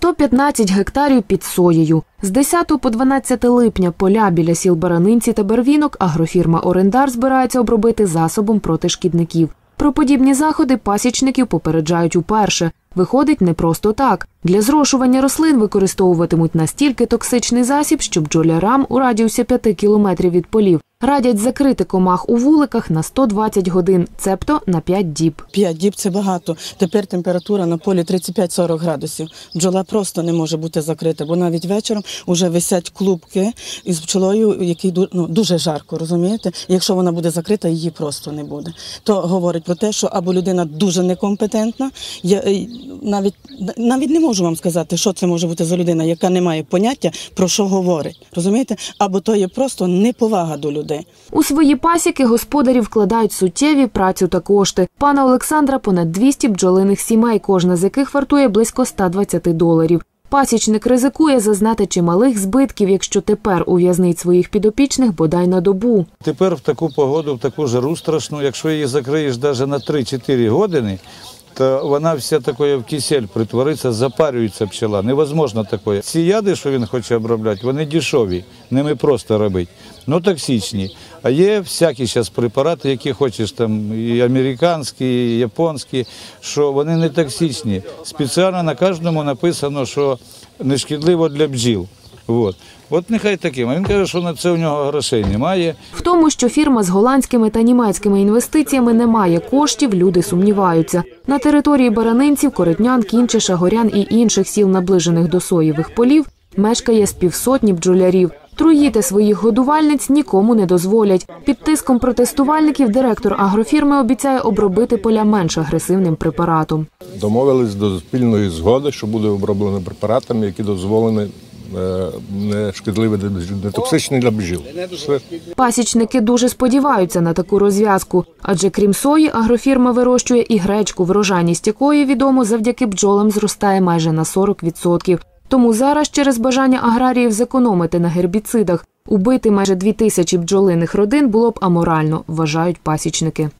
115 гектарів під соєю. З 10 по 12 липня поля біля сіл Баранинці та Барвінок агрофірма Орендар збирається обробити засобом проти шкідників. Про подібні заходи пасічників попереджають уперше. Виходить не просто так. Для зрошування рослин використовуватимуть настільки токсичний засіб, що бджолярам у радіусі 5 кілометрів від полів радять закрити комах у вуликах на 120 годин, цебто на 5 діб. 5 діб це багато. Тепер температура на полі 35-40 градусів. Бджола просто не може бути закрита, бо навіть вечором вже висять клубки із пчолою, який ну, дуже жарко, розумієте? Якщо вона буде закрита, її просто не буде. То говорить про те, що або людина дуже некомпетентна. Я е, навіть навіть не можу вам сказати, що це може бути за людина, яка не має поняття про що говорить. Розумієте? Або то є просто неповага до людей. У свої пасіки господарі вкладають суттєві працю та кошти. Пана Олександра понад 200 бджолиних сімей, кожна з яких вартує близько 120 доларів. Пасічник ризикує зазнати чималих збитків, якщо тепер ув'язнить своїх підопічних бодай на добу. Тепер в таку погоду, в таку жару страшну, якщо її закриєш навіть на 3-4 години, вона вся такою в кисель притвориться, запарюється пчела. Невозможно такое. Ці яди, що він хоче обробляти, вони дешеві, ними просто робити. Ну токсичні. А є всякі зараз препарати, які хочеш там і американські, і японські, що вони не токсичні. Спеціально на кожному написано, що не шкідливо для бджіл. От. От нехай таким. А він каже, що на це у нього грошей немає. В тому, що фірма з голландськими та німецькими інвестиціями не має коштів, люди сумніваються. На території Баранинців, Коротнян, Кінчиша, Горян і інших сіл, наближених до соєвих полів, мешкає з півсотні бджолярів. Труїти своїх годувальниць нікому не дозволять. Під тиском протестувальників директор агрофірми обіцяє обробити поля менш агресивним препаратом. Домовились до спільної згоди, що буде оброблено препаратами, які дозволені не шкідливі, для не токсичні для бджіл. Пасічники дуже сподіваються на таку розв'язку, адже крім сої, агрофірма вирощує і гречку, врожайність якої відомо завдяки бджолам зростає майже на 40%. Тому зараз через бажання аграріїв зекономити на гербіцидах убити майже дві тисячі бджолиних родин було б аморально, вважають пасічники.